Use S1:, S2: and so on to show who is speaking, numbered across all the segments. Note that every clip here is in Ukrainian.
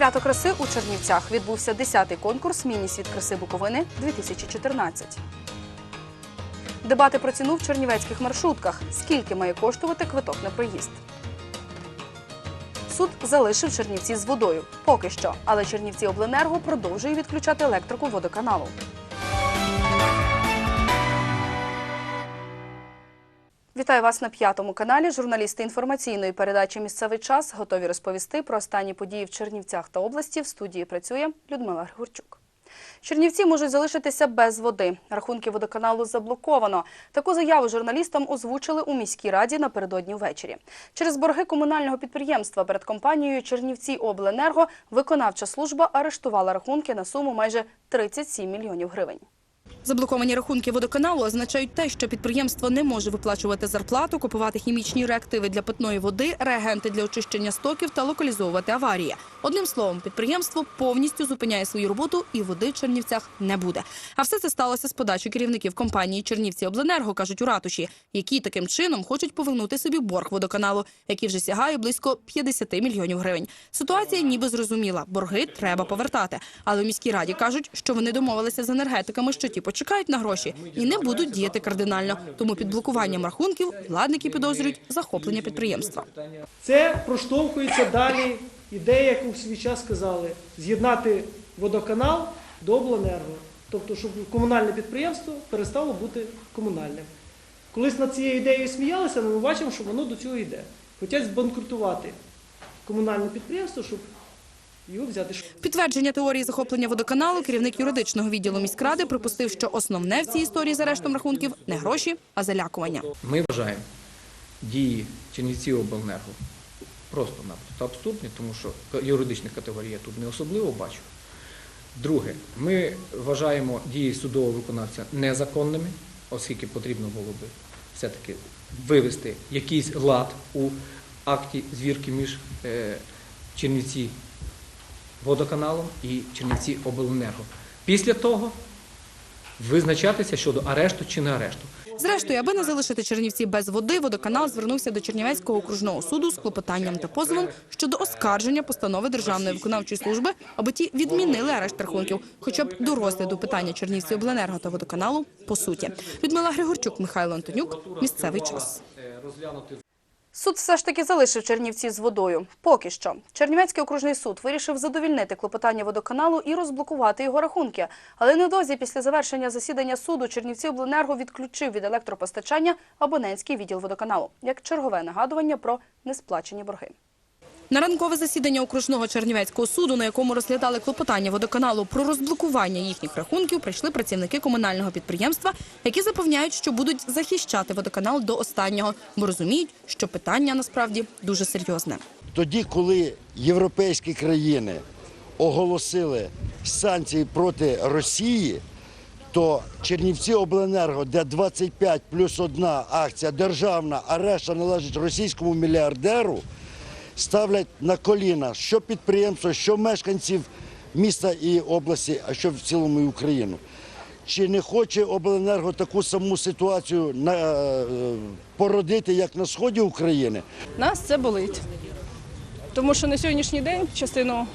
S1: Свято краси у Чернівцях відбувся 10-й конкурс Міні-світ краси Буковини 2014. Дебати про ціну в чернівецьких маршрутках. Скільки має коштувати квиток на проїзд? Суд залишив Чернівці з водою. Поки що. Але Чернівці Обленерго продовжує відключати електрику водоканалу. Вітаю вас на п'ятому каналі. Журналісти інформаційної передачі Місцевий час готові розповісти про останні події в Чернівцях та області. В студії працює Людмила Григорчук. Чернівці можуть залишитися без води. Рахунки водоканалу заблоковано. Таку заяву журналістам озвучили у міській раді напередодні ввечері. Через борги комунального підприємства перед компанією Чернівці Обленерго виконавча служба арештувала рахунки на суму майже 37 мільйонів гривень. Заблоковані рахунки водоканалу означають те, що підприємство не може виплачувати зарплату, купувати хімічні реактиви для питної води, реагенти для очищення стоків та локалізовувати аварії. Одним словом, підприємство повністю зупиняє свою роботу і води в Чернівцях не буде. А все це сталося з подачі керівників компанії Чернівці Обленерго, кажуть у ратуші, які таким чином хочуть повернути собі борг водоканалу, який вже сягає близько 50 мільйонів гривень. Ситуація ніби зрозуміла, борги треба повертати. Але у міській раді кажуть, що вони домовилися з енергетиками, що ті почекають на гроші і не будуть діяти кардинально. Тому під блокуванням рахунків владники підозрюють захоплення підприємства.
S2: Це проштовхується далі ідея, яку в свій час сказали, з'єднати водоканал до обленерго. Тобто, щоб комунальне підприємство перестало бути комунальним. Колись над цією ідеєю сміялися, але ми бачимо, що воно до цього йде. Хотять збанкрутувати комунальне підприємство, щоб його взяти.
S1: Підтвердження теорії захоплення водоканалу керівник юридичного відділу міськради припустив, що основне в цій історії з арештом рахунків не гроші, а залякування.
S3: Ми вважаємо дії Чернівці обленерго просто-напросто абсурдні, тому що юридичних категорій я тут не особливо бачу. Друге, ми вважаємо дії судового виконавця незаконними, оскільки потрібно було би все-таки вивести якийсь лад у акті звірки між е, Чернівці водоканалом і Чернівці обленерго. Після того визначатися щодо арешту чи не арешту.
S1: Зрештою, аби не залишити Чернівці без води, водоканал звернувся до Чернівецького окружного суду з клопотанням та позовом щодо оскарження постанови Державної виконавчої служби, аби ті відмінили арешт рахунків, хоча б до розгляду питання Чернівці обленерго та водоканалу по суті. Людмила Григорчук, Михайло Антонюк. Місцевий час. Суд все ж таки залишив Чернівці з водою. Поки що. Чернівецький окружний суд вирішив задовільнити клопотання водоканалу і розблокувати його рахунки. Але недовзі після завершення засідання суду Чернівці обленерго відключив від електропостачання абонентський відділ водоканалу як чергове нагадування про несплачені борги. На ранкове засідання окружного Чернівецького суду, на якому розглядали клопотання водоканалу про розблокування їхніх рахунків, прийшли працівники комунального підприємства, які запевняють, що будуть захищати водоканал до останнього, бо розуміють, що питання насправді дуже серйозне.
S4: Тоді, коли європейські країни оголосили санкції проти Росії, то Чернівці Обленерго, де 25 плюс одна акція державна, а решта належить російському мільярдеру, ставлять на коліна що підприємство, що мешканців міста і області, а що в цілому і Україну. Чи не хоче обленерго таку саму ситуацію на, е, породити, як на сході України?
S5: Нас це болить. Тому що на сьогоднішній день частину,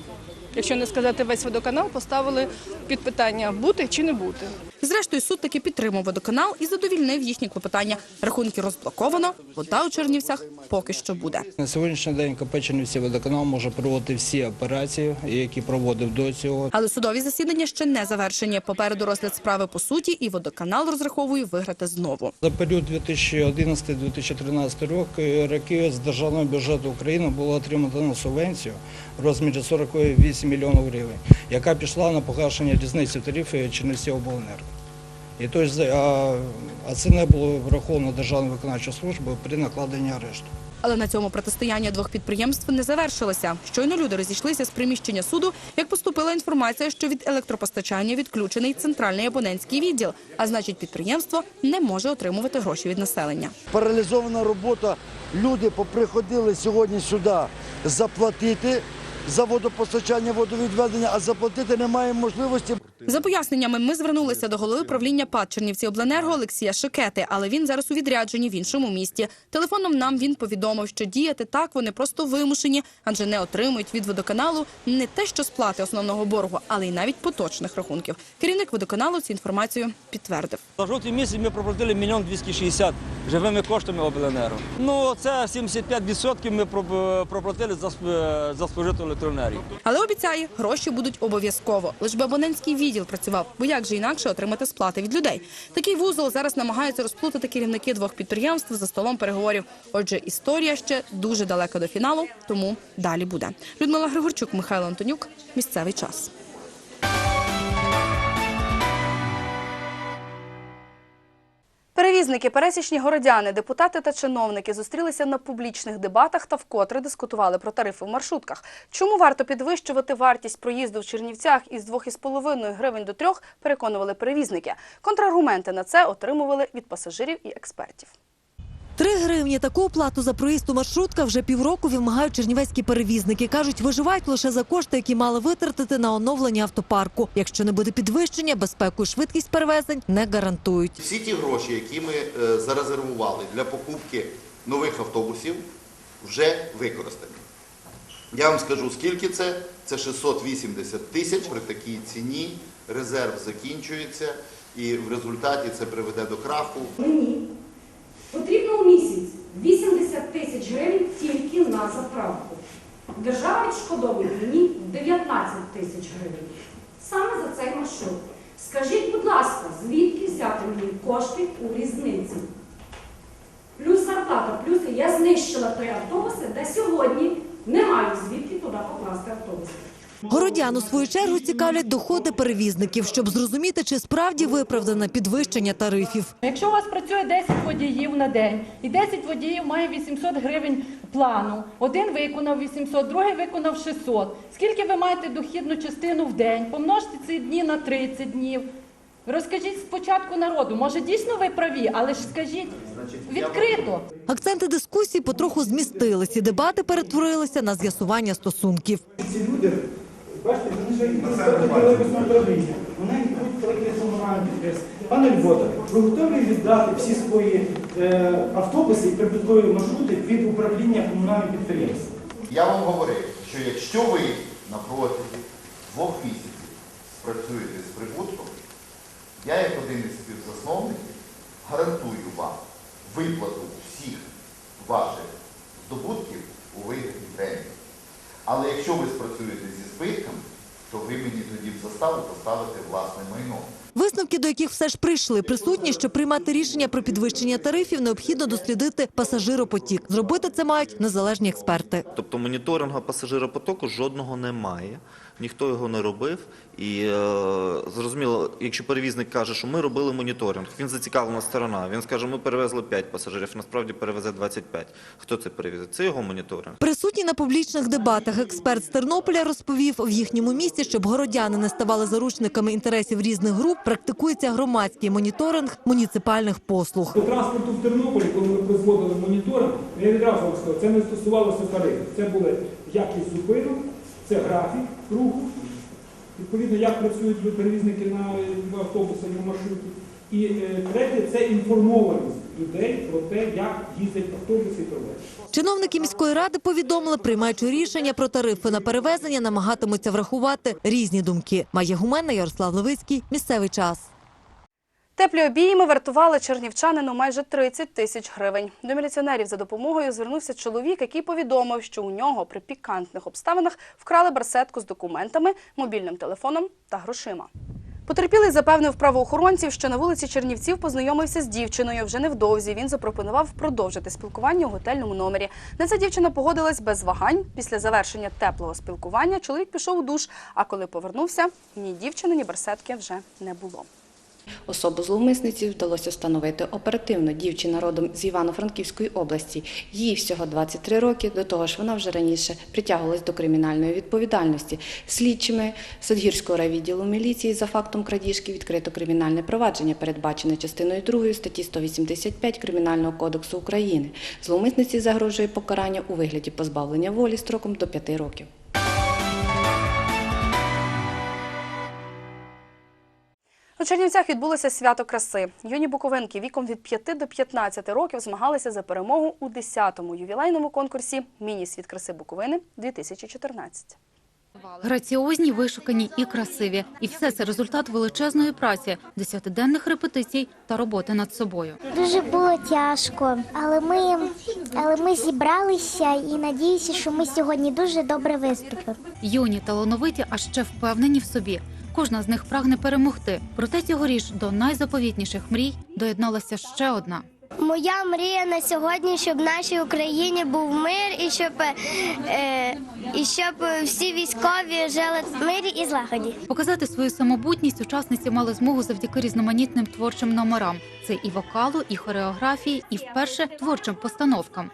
S5: якщо не сказати весь водоканал, поставили під питання бути чи не бути.
S1: Зрештою, суд таки підтримав водоканал і задовільнив їхні клопотання. Рахунки розблоковано, вода у Чернівцях поки що буде.
S6: На сьогоднішній день КП Чернівці водоканал може проводити всі операції, які проводив до цього.
S1: Але судові засідання ще не завершені. Попереду розгляд справи по суті, і водоканал розраховує виграти знову.
S6: За період 2011-2013 роки роки з державного бюджету України було отримано субвенцію в розмірі 48 мільйонів гривень, яка пішла на погашення різниці в тарифі Чернівці обленерго. І тобто, а, а це не було враховано Державною виконавчою службою при накладенні арешту.
S1: Але на цьому протистояння двох підприємств не завершилося. Щойно люди розійшлися з приміщення суду, як поступила інформація, що від електропостачання відключений центральний абонентський відділ, а значить, підприємство не може отримувати гроші від населення.
S4: паралізована робота. Люди поприходили сьогодні сюди заплатити за водопостачання, водовідведення, а заплатити немає можливості.
S1: За поясненнями ми звернулися до голови правління ПАД Чернівці Обленерго Олексія Шикети, але він зараз у відрядженні в іншому місті. Телефоном нам він повідомив, що діяти так вони просто вимушені, адже не отримують від водоканалу не те, що сплати основного боргу, але й навіть поточних рахунків. Керівник водоканалу цю інформацію підтвердив.
S7: За жовтий місяць ми проплатили мільйон 260 живими коштами обленерго. Ну, це 75% ми проплатили за, сп- за спожиту електроенергію.
S1: Але обіцяє, гроші будуть обов'язково. Лиш би абонентський відділ працював, бо як же інакше отримати сплати від людей. Такий вузол зараз намагаються розплутати керівники двох підприємств за столом переговорів. Отже, історія ще дуже далека до фіналу, тому далі буде. Людмила Григорчук, Михайло Антонюк. Місцевий час. Перевізники, пересічні городяни, депутати та чиновники зустрілися на публічних дебатах та вкотре дискутували про тарифи в маршрутках. Чому варто підвищувати вартість проїзду в Чернівцях із 2,5 гривень до 3, переконували перевізники. Контраргументи на це отримували від пасажирів і експертів.
S8: Три гривні таку оплату за проїзд у маршрутка вже півроку вимагають чернівецькі перевізники. Кажуть, виживають лише за кошти, які мали витратити на оновлення автопарку. Якщо не буде підвищення, безпеку і швидкість перевезень не гарантують.
S9: Всі ті гроші, які ми е, зарезервували для покупки нових автобусів, вже використані. Я вам скажу, скільки це? Це 680 тисяч при такій ціні. Резерв закінчується, і в результаті це приведе до краху.
S10: Мені потрібно у місяць 80 тисяч гривень тільки на заправку. Держава відшкодовує мені 19 тисяч гривень. Саме за цей маршрут. Скажіть, будь ласка, звідки взяти мені кошти у різниці? Плюс зарплата, плюс я знищила три автобуси, де сьогодні не маю звідки туди покласти автобуси.
S8: Городян у свою чергу цікавлять доходи перевізників, щоб зрозуміти, чи справді виправдане підвищення тарифів.
S11: Якщо у вас працює 10 водіїв на день, і 10 водіїв має 800 гривень плану, один виконав 800, другий виконав 600. Скільки ви маєте дохідну частину в день? Помножте ці дні на 30 днів. Розкажіть спочатку народу, може дійсно ви праві, але ж скажіть відкрито.
S8: Акценти дискусії потроху змістились, і дебати перетворилися на з'ясування стосунків.
S12: Ці люди, бачите, вони ж інспектор управління, вони йдуть підприємств. Пане Львота, ви готові віддати всі свої е, автобуси і прибуткові маршрути від управління комунальних підприємств?
S9: Я вам говорив, що якщо ви на протязі двох місяців спрацюєте з прибутком, я як один із співзасновників гарантую вам виплату всіх ваших здобутків у вигляді. Але якщо ви спрацюєте зі збитками, то ви мені тоді в заставу поставите власне майно.
S8: Висновки, до яких все ж прийшли, присутні, щоб приймати рішення про підвищення тарифів, необхідно дослідити пасажиропотік. Зробити це мають незалежні експерти.
S13: Тобто моніторингу пасажиропотоку жодного немає, ніхто його не робив. І е, зрозуміло, якщо перевізник каже, що ми робили моніторинг, він зацікавлена сторона. Він скаже, ми перевезли 5 пасажирів, насправді перевезе 25. Хто це перевезе? Це його моніторинг.
S8: Присутній на публічних дебатах експерт з Тернополя розповів, в їхньому місті, щоб городяни не ставали заручниками інтересів різних груп, практикується громадський моніторинг муніципальних послуг.
S12: По транспорту в Тернополі, коли ми проводили моніторинг, я відразу сказав, це не стосувалося тарифів. Це були якість зупинок, це графік руху, відповідно, як працюють перевізники на автобусах і на маршруті. І е, третє це інформованість людей про те, як їздять автобуси і товари.
S8: Чиновники міської ради повідомили, приймаючи рішення про тарифи на перевезення, намагатимуться врахувати різні думки. Має гуменна Ярослав Левицький. Місцевий час.
S1: Теплі обійми вартували чернівчанину майже 30 тисяч гривень. До міліціонерів за допомогою звернувся чоловік, який повідомив, що у нього при пікантних обставинах вкрали барсетку з документами, мобільним телефоном та грошима. Потерпілий запевнив правоохоронців, що на вулиці Чернівців познайомився з дівчиною. Вже невдовзі він запропонував продовжити спілкування у готельному номері. На це дівчина погодилась без вагань. Після завершення теплого спілкування чоловік пішов у душ. А коли повернувся, ні дівчини, ні барсетки вже не було.
S11: Особу зловмисниці вдалося встановити оперативно. Дівчина родом з Івано-Франківської області. Їй всього 23 роки. До того ж, вона вже раніше притягувалась до кримінальної відповідальності. Слідчими Садгірського райвідділу міліції за фактом крадіжки відкрито кримінальне провадження, передбачене частиною 2 статті 185 Кримінального кодексу України. Зловмисниці загрожує покарання у вигляді позбавлення волі строком до 5 років.
S1: У Чернівцях відбулося свято краси. Юні буковинки віком від 5 до 15 років змагалися за перемогу у 10-му ювілейному конкурсі Міні-світ краси Буковини 2014.
S14: Граціозні, вишукані і красиві. І все це результат величезної праці, десятиденних репетицій та роботи над собою.
S15: Дуже було тяжко, але ми, але ми зібралися і надіюся, що ми сьогодні дуже добре виступимо.
S14: Юні, талановиті, а ще впевнені в собі. Кожна з них прагне перемогти. Проте цьогоріч до найзаповітніших мрій доєдналася ще одна.
S15: Моя мрія на сьогодні, щоб в нашій Україні був мир і щоб, е, і щоб всі військові жили в мирі і злагоді.
S14: Показати свою самобутність учасниці мали змогу завдяки різноманітним творчим номерам. Це і вокалу, і хореографії, і вперше творчим постановкам.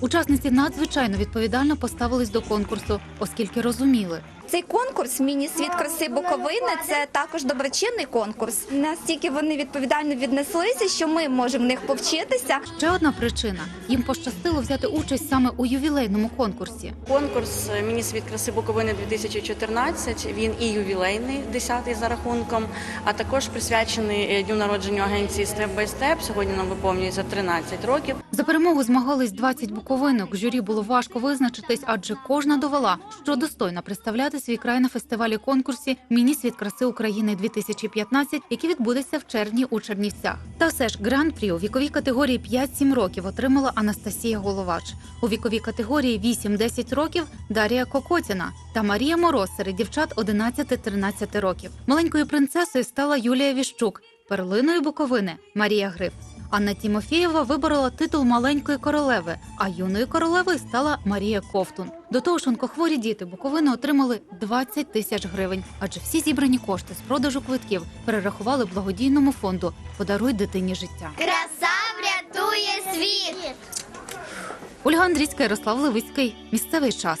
S14: Учасниці надзвичайно відповідально поставились до конкурсу, оскільки розуміли,
S16: Цей конкурс Міні-світ краси Буковини це також доброчинний конкурс. Настільки вони відповідально віднеслися, що ми можемо в них повчитися.
S14: Ще одна причина їм пощастило взяти участь саме у ювілейному конкурсі.
S17: Конкурс Міні-світ краси Буковини 2014, він і ювілейний, 10-й за рахунком, а також присвячений е, дню народження агенції Step by Step. Сьогодні нам виповнюється 13 років.
S14: За перемогу змагались 20 буковинок. Журі було важко визначитись, адже кожна довела, що достойна представляти свій край на фестивалі конкурсі Міні-світ краси України 2015, який відбудеться в червні у Чернівцях. Та все ж гран-прі у віковій категорії 5-7 років отримала Анастасія Головач. У віковій категорії 8-10 років Дарія Кокотіна та Марія Мороз серед дівчат 11-13 років. Маленькою принцесою стала Юлія Віщук, перлиною Буковини Марія Гриф. Анна Тімофєєва виборола титул маленької королеви, а юною королевою стала Марія Ковтун. До того ж, онкохворі діти Буковини отримали 20 тисяч гривень, адже всі зібрані кошти з продажу квитків перерахували благодійному фонду Подаруй дитині життя.
S15: Краса врятує світ!
S14: Ольга Андрійська, Ярослав Левицький. Місцевий час.